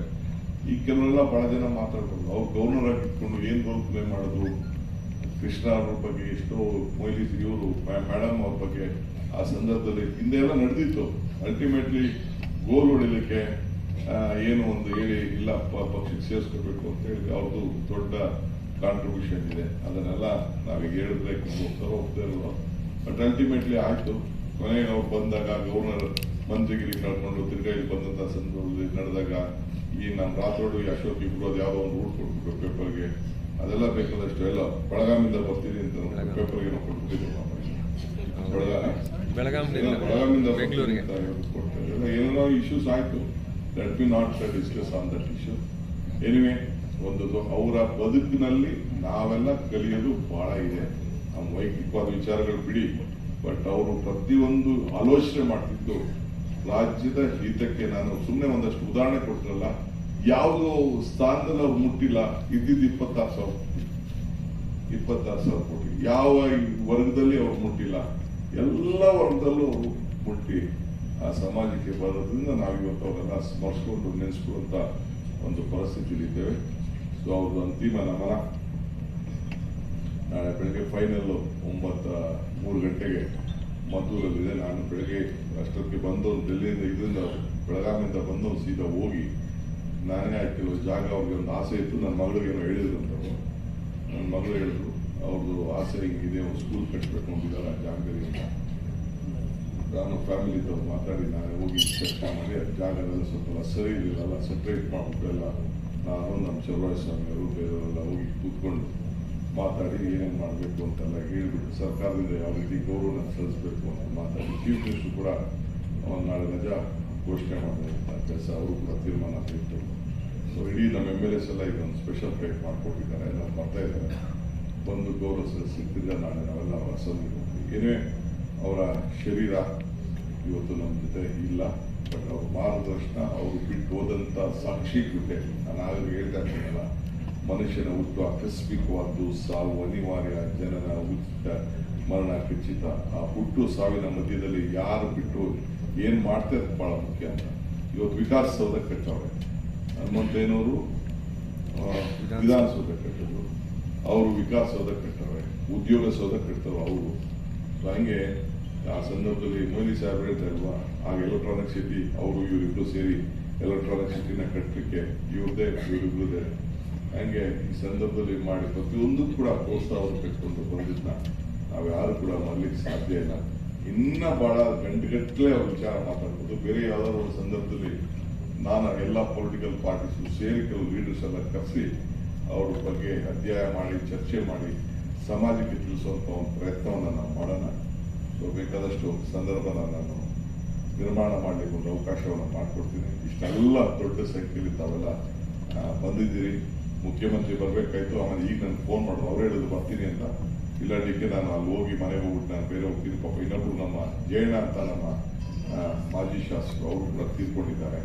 ಈ ಕೆಲವರೆಲ್ಲ ಬಹಳ ಜನ ಮಾತಾಡ್ಬೋದು ಅವ್ರು ಗೌರ್ನರ್ ಆಗಿ ಇಟ್ಕೊಂಡು ಏನ್ ರೋಲ್ ಪ್ಲೇ ಮಾಡೋದು? ಕೃಷ್ಣ ಅವ್ರ ಬಗ್ಗೆ ಎಷ್ಟೋ ಮೊಯ್ಲಿ ಇವರು ಮೇಡಮ್ ಅವ್ರ ಬಗ್ಗೆ ಆ ಸಂದರ್ಭದಲ್ಲಿ ಹಿಂದೆ ಎಲ್ಲ ನಡೆದಿತ್ತು. ಅಲ್ಟಿಮೇಟ್ಲಿ ಗೋಲ್ ಹೊಡಿಲಿಕ್ಕೆ ಏನು ಒಂದು ಹೇಳಿ, ಇಲ್ಲ ಪಕ್ಷಕ್ಕೆ ಸೇರಿಸ್ಕೋಬೇಕು ಅಂತ ಹೇಳಿ ಅವ್ರದ್ದು ದೊಡ್ಡ ಕಾಂಟ್ರಿಬ್ಯೂಷನ್ ಇದೆ. ಅದನ್ನೆಲ್ಲ ನಾವೀಗ ಹೇಳಿದ್ರೆ ಹೋಗ್ತಾರೋ ಹೋಗ್ತಾ ಇರೋ ಬಟ್ ಅಲ್ಟಿಮೇಟ್ಲಿ ಆಯ್ತು. ಕೊನೆಗೆ ಅವ್ರು ಬಂದಾಗ ಗವರ್ನರ್ ಮಂತ್ರಿಗಿರಿ ಕಳ್ಕೊಂಡು ತಿರ್ಗಾ ಇಲ್ಲಿ ಬಂದಂತ ಸಂದರ್ಭದಲ್ಲಿ ನಡೆದಾಗ ಈ ನಮ್ಮ ರಾತ್ರೋಡು ಅಶೋಕ್ ಇಬ್ರು ಅದು ಯಾವುದೋ ಒಂದು ರೂಟ್ ಕೊಟ್ಬಿಟ್ಟು ಪೇಪರ್ಗೆ ಅದೆಲ್ಲ ಬೇಕಾದಷ್ಟು ಎಲ್ಲ ಬೆಳಗಾಮಿಂದ ಬರ್ತೀನಿ ಅಂತ ಪೇಪರ್ ಏನೋ ನಾವು ಬೆಳಗಾವಿಂದ ಬೆಂಗಳೂರಿಗೆ. ಏನೇನೋ ಇಶ್ಯೂಸ್ ಆಯ್ತು. Let be not discuss on that issue anyway ಒಂದು ಅವರ ಬದುಕಿನಲ್ಲಿ ನಾವೆಲ್ಲ ಕಲಿಯೋದು ಬಹಳ ಇದೆ. ನಮ್ಮ ವೈಯಕ್ತಿಕವಾದ ವಿಚಾರಗಳು ಬಿಡಿ. ಬಟ್ ಅವರು ಪ್ರತಿಯೊಂದು ಆಲೋಚನೆ ಮಾಡ್ತಿದ್ದು ರಾಜ್ಯದ ಹಿತಕ್ಕೆ ನಾನು ಸುಮ್ಮನೆ ಒಂದಷ್ಟು ಉದಾಹರಣೆ ಕೊಟ್ಟರಲ್ಲ ಯಾವುದೋ ಸ್ಥಾನದಲ್ಲಿ ಅವ್ರು ಮುಟ್ಟಿಲ್ಲ, ಇದ್ದಿದ್ದು ಇಪ್ಪತ್ತಾರು ಸಾವಿರ ಕೋಟಿ. ಇಪ್ಪತ್ತಾರು ಸಾವಿರ ಕೋಟಿ. ಯಾವ ವರ್ಗದಲ್ಲಿ ಅವ್ರು ಮುಟ್ಟಿಲ್ಲ? ಎಲ್ಲ ವರ್ಗದಲ್ಲೂ ಅವರು ಮುಟ್ಟಿ. ಆ ಸಮಾಜಕ್ಕೆ ಬರೋದ್ರಿಂದ ನಾವಿವತ್ತು ಅವರೆಲ್ಲ ಸ್ಮರಿಸ್ಕೊಂಡು ನೆನೆಸ್ಕೊಳ್ಳುವಂತ ಒಂದು ಪರಿಸ್ಥಿತಿ ಇದ್ದೇವೆ ಸೊ ಅವ್ರದ್ದು ಅಂತಿಮ ನಮನ. ನಾಳೆ ಬೆಳಗ್ಗೆ ಫೈನಲ್ ಒಂಬತ್ತ ಮೂರು ಗಂಟೆಗೆ ಮದ್ದೂರಲ್ಲಿದೆ. ನಾನು ಬೆಳಗ್ಗೆ ಅಷ್ಟೊತ್ತಿಗೆ ಬಂದು ಡೆಲ್ಲಿಯಿಂದ ಇದರಿಂದ ಬೆಳಗಾವಿಯಿಂದ ಬಂದು ಸೀದಾ ಹೋಗಿ ನಾನೇ ಕೆಲವು ಜಾಗ ಅವ್ರಿಗೆ ಒಂದು ಆಸೆ ಇತ್ತು. ನನ್ನ ಮಗಳಿಗೆ ಏನೋ ಹೇಳಿದ್ರು ಅಂತ ನನ್ನ ಮಗಳು ಹೇಳಿದ್ರು, ಅವ್ರದ್ದು ಆಸೆ ಹಿಂಗಿದೆ, ಒಂದು ಸ್ಕೂಲ್ ಕಟ್ಟಬೇಕು ಅಂತಿದ್ದಾರೆ ಆ ಜಾಗದಲ್ಲಿ ಅಂತ. ನಾನು ಫ್ಯಾಮಿಲಿ ಇದ್ದವ್ರು ಮಾತಾಡಿ ನಾನು ಹೋಗಿ ಚರ್ಚೆ ಮಾಡಿ ಆ ಜಾಗದಲ್ಲಿ ಸ್ವಲ್ಪ ಸರಿ ಇರಲಿಲ್ಲ ಸಪ್ರೇಟ್ ಮಾಡ್ಬಿಟ್ಟು ಎಲ್ಲ ನಾನು ನಮ್ಮ ಚಲುವರಾಯ ಸ್ವಾಮಿ ಅವರು ಬೇರೆಯವರೆಲ್ಲ ಹೋಗಿ ಕೂತ್ಕೊಂಡು ಮಾತಾಡಿ ಏನೇನು ಮಾಡಬೇಕು ಅಂತೆಲ್ಲ ಹೇಳಿಬಿಟ್ಟು, ಸರ್ಕಾರದಿಂದ ಯಾವ ರೀತಿ ಗೌರವನ ಸಲ್ಲಿಸಬೇಕು ಅಂತ ಮಾತಾಡಿ ಚೀಫ್ ಮಿನಿಸ್ಟರ್ ಕೂಡ ನಾಳೆ ರಜಾ ಘೋಷಣೆ ಮಾಡಿದಂಥ ಕೆಲಸ ಅವರು ಕೂಡ ತೀರ್ಮಾನ ತೆಗೆದು ಸೊ ಇಡೀ ನಮ್ಮ ಎಂ ಎಲ್ ಎಸ್ ಎಲ್ಲ ಒಂದು ಸ್ಪೆಷಲ್ ಫ್ಲೈಟ್ ಮಾಡಿಕೊಟ್ಟಿದ್ದಾರೆ. ಎಲ್ಲ ಬರ್ತಾ ಇದ್ದಾರೆ. ಬಂದು ಗೌರವ ಸಿಕ್ಕಿದ್ರೆ ನಾಳೆ ನಾವೆಲ್ಲ ಸನ್ನಿಧಿ ಹೋಗ್ತೀವಿ. ಏನೇ ಅವರ ಶರೀರ ಇವತ್ತು ನಮ್ಮ ಜೊತೆ ಇಲ್ಲ. ಬಟ್ ಅವ್ರ ಮಾರ್ಗದರ್ಶನ, ಅವರು ಬಿಟ್ಟು ಹೋದಂಥ ಸಾಕ್ಷಿ ಗುಡ್ಡೆ ನಾನು ಆಗಲೇ ಹೇಳ್ತಾ ಇದ್ದೀನಲ್ಲ ಮನುಷ್ಯನ ಹುಟ್ಟು ಆಕಸ್ಮಿಕವಾದ್ದು ಸಾವು ಅನಿವಾರ್ಯ, ಜನನ ಉಚಿತ, ಮರಣ ಖಚಿತ ಆ ಹುಟ್ಟು ಸಾವಿನ ಮಧ್ಯದಲ್ಲಿ ಯಾರು ಬಿಟ್ಟು ಏನು ಮಾಡ್ತಾರೆ ಭಾಳ ಮುಖ್ಯ ಅಂತ. ಇವತ್ತು ವಿಕಾಸಸೌಧ ಕಟ್ಟವ್ರೆ ಹನುಮಂತಯ್ಯನವರು ವಿಧಾನಸೌಧ. ಕಟ್ಟಿದ್ರು ಅವರು ವಿಕಾಸ ಸೌಧ ಕಟ್ಟವ್ರೆ ಉದ್ಯೋಗ ಸೌಧ ಕಟ್ತಾರೆ ಅವರು. ಸೊ ಹಂಗೆ ಆ ಸಂದರ್ಭದಲ್ಲಿ ಮೋದಿ ಸಾಹೇಬ್ ಹೇಳ್ತಾ ಇಲ್ವಾ ಆಗ ಎಲೆಕ್ಟ್ರಾನಿಕ್ ಸಿಟಿ ಅವರು ಇವರಿಬ್ರು ಸೇರಿ ಎಲೆಕ್ಟ್ರಾನಿಕ್ ಸಿಟಿನ ಕಟ್ಟಲಿಕ್ಕೆ ಇವ್ರದೇ ಇವರಿಬ್ರದೇ ಹಂಗೆ ಈ ಸಂದರ್ಭದಲ್ಲಿ ಮಾಡಿ ಪ್ರತಿಯೊಂದು ಕೂಡ ಪ್ರೋತ್ಸಾಹವನ್ನು ಕಟ್ಕೊಂಡು ಬಂದಿದ್ದ ನಾವು ಯಾರು ಕೂಡ ಮಾಡ್ಲಿಕ್ಕೆ ಸಾಧ್ಯ ಇಲ್ಲ. ಇನ್ನ ಬಹಳ ಗಂಟೆಗಟ್ಟಲೆ ಅವ್ರ ವಿಚಾರ ಮಾತಾಡ್ಬೋದು. ಬೇರೆ ಯಾವ್ದಾದ್ರು ಒಂದು ಸಂದರ್ಭದಲ್ಲಿ ನಾನು ಎಲ್ಲ ಪೊಲಿಟಿಕಲ್ ಪಾರ್ಟೀಸ್ ಸೇರಿ ಕೆಲವು ಲೀಡರ್ಸ್ ಎಲ್ಲ ಕರೆಸಿ ಅವ್ರ ಬಗ್ಗೆ ಅಧ್ಯಯನ ಮಾಡಿ, ಚರ್ಚೆ ಮಾಡಿ, ಸಮಾಜಕ್ಕೆ ತಿಳಿಸುವಂತ ಒಂದು ಪ್ರಯತ್ನವನ್ನು ನಾವು ಮಾಡೋಣ. ಸೊ ಬೇಕಾದಷ್ಟು ಸಂದರ್ಭನ ನಾನು ನಿರ್ಮಾಣ ಮಾಡಲಿಕ್ಕೆ ಒಂದು ಅವಕಾಶವನ್ನು ಮಾಡಿಕೊಡ್ತೀನಿ. ಇಷ್ಟೆಲ್ಲ ದೊಡ್ಡ ಸಂಖ್ಯೆಯಲ್ಲಿ ತಾವೆಲ್ಲ ಬಂದಿದ್ದೀರಿ. ಮುಖ್ಯಮಂತ್ರಿ ಬರಬೇಕಾಯ್ತು. ಆಮೇಲೆ ಈಗ ನನಗೆ ಫೋನ್ ಮಾಡೋದು ಅವ್ರು ಹೇಳಿದ್ರು, ಬರ್ತೀನಿ ಅಂತ. ಇಲ್ಲಡಿಕ್ಕೆ ನಾನು ಅಲ್ಲಿ ಹೋಗಿ ಮನೆಗೆ ಹೋಗ್ಬಿಟ್ಟು ನಾನು ಬೇರೆ ಹೋಗ್ತೀನಿ. ಪಾಪ ಇನ್ನೊಬ್ರು ನಮ್ಮ ಜಯಣ್ಣ ಅಂತ ನಮ್ಮ ಮಾಜಿ ಶಾಸಕರು, ಅವರು ಕೂಡ ತೀರ್ಕೊಂಡಿದ್ದಾರೆ.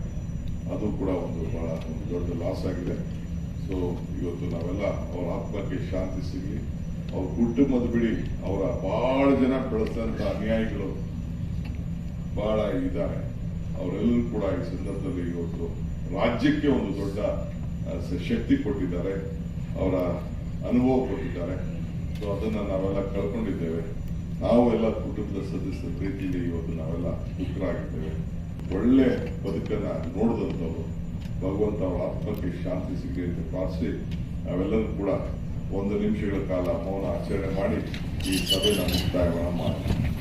ಅದು ಕೂಡ ಒಂದು ಬಹಳ ದೊಡ್ಡ ಲಾಸ್ ಆಗಿದೆ. ಸೊ ಇವತ್ತು ನಾವೆಲ್ಲ ಅವರ ಆತ್ಮಕ್ಕೆ ಶಾಂತಿ ಸಿಗಲಿ. ಅವ್ರ ಕುಟುಂಬದ ಬಿಡಿ, ಅವರ ಬಹಳ ಜನ ಬೆಳೆಸಿದಂಥ ಅನ್ಯಾಯಿಗಳು ಬಹಳ ಇದ್ದಾರೆ. ಅವರೆಲ್ಲರೂ ಕೂಡ ಈ ಸಂದರ್ಭದಲ್ಲಿ ಇವತ್ತು ರಾಜ್ಯಕ್ಕೆ ಒಂದು ದೊಡ್ಡ ಶಕ್ತಿ ಕೊಟ್ಟಿದ್ದಾರೆ. ಅವರ ಅನುಭವ ಕೊಟ್ಟಿದ್ದಾರೆ. ಸೊ ಅದನ್ನ ನಾವೆಲ್ಲ ಕಳ್ಕೊಂಡಿದ್ದೇವೆ. ನಾವು ಎಲ್ಲ ಕುಟುಂಬದ ಸದಸ್ಯರ ರೀತಿಯಲ್ಲಿ ಇವತ್ತು ನಾವೆಲ್ಲ ದುಃಖರಾಗಿದ್ದೇವೆ ಒಳ್ಳೆ ಬದುಕನ್ನು ನೋಡಿದಂಥವ್ರು, ಭಗವಂತ ಅವರ ಆತ್ಮಕ್ಕೆ ಶಾಂತಿ ಸಿಗಲಿ ಅಂತ ಪ್ರಾರ್ಥಿಸಿ ನಾವೆಲ್ಲರೂ ಕೂಡ ಒಂದು ನಿಮಿಷಗಳ ಕಾಲ ಮೌನ ಆಚರಣೆ ಮಾಡಿ ಈ ಸಭೆನ ಮುಕ್ತಾಯವನ್ನು ಮಾಡೋಣ